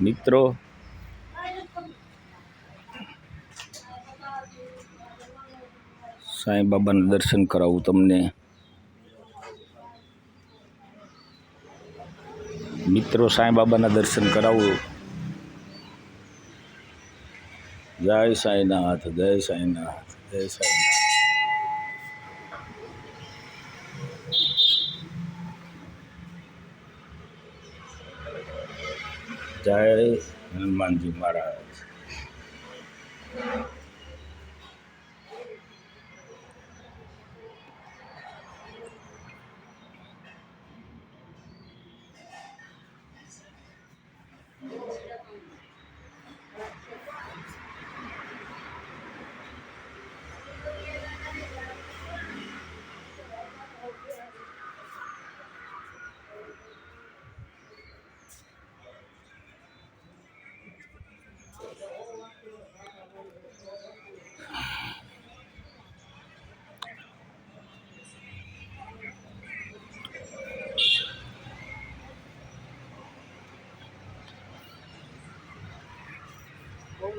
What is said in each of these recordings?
મિત્રો સાંઈ બાબાના દર્શન કરાવું તમને મિત્રો સાંઈ બાબાના દર્શન કરાવું જય સાંઈનાથ જય સાંઈનાથ જય સાંઈનાથ જય હનુમાનજી મહારાજ. આ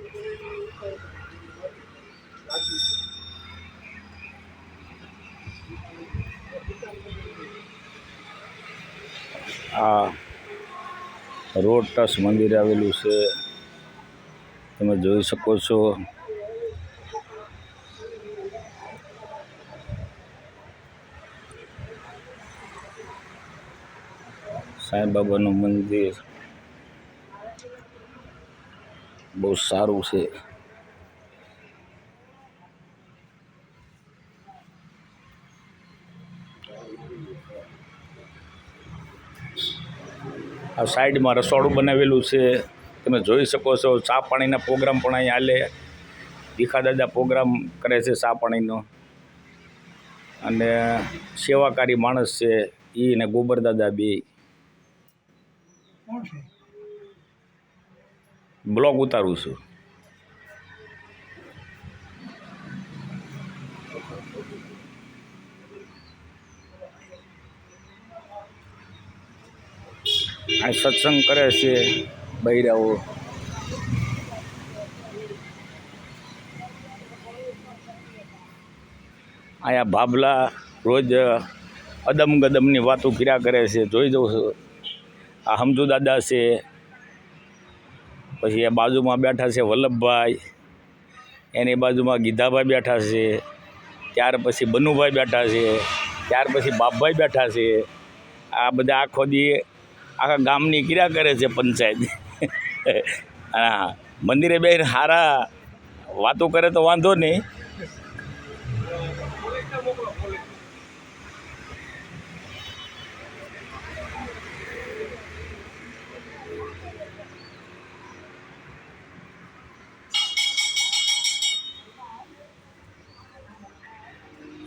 રોડ ટસ મંદિર આવેલું છે. તમે જોઈ શકો છો. સાંઈ બાબાનું મંદિર. બહુ સારું છે. આ સાઈડમાં રસોડું બનાવેલું છે. તમે જોઈ શકો છો, ચા પાણીના પ્રોગ્રામ પણ અહીં હાલે. ભીખા દાદા પ્રોગ્રામ કરે છે ચા પાણીનો. અને સેવાકારી માણસ છે એ ને ગોબર દાદા બે. કોણ છે? બ્લોગ ઉતારું છું. આ સત્સંગ કરે છે બૈરાઓ. આયા ભાભલા રોજ અદમ ગદમની વાતો કર્યા કરે છે. જોઈ દઉં છું. આ હમજુ દાદા છે. પછી એ બાજુમાં બેઠા છે વલ્લભભાઈ, એની બાજુમાં ગીધાભાઈ બેઠા છે, ત્યાર પછી બનુભાઈ બેઠા છે, ત્યાર પછી બાપભાઈ બેઠા છે. આ બધા આખો દી આખા ગામની ક્રિયા કરે છે પંચાયત. હા મંદિરે બે સારા વાતો કરે તો વાંધો નહીં.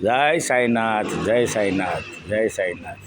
જય સાંઈનાથ જય સાંઈનાથ જય સાંઈનાથ.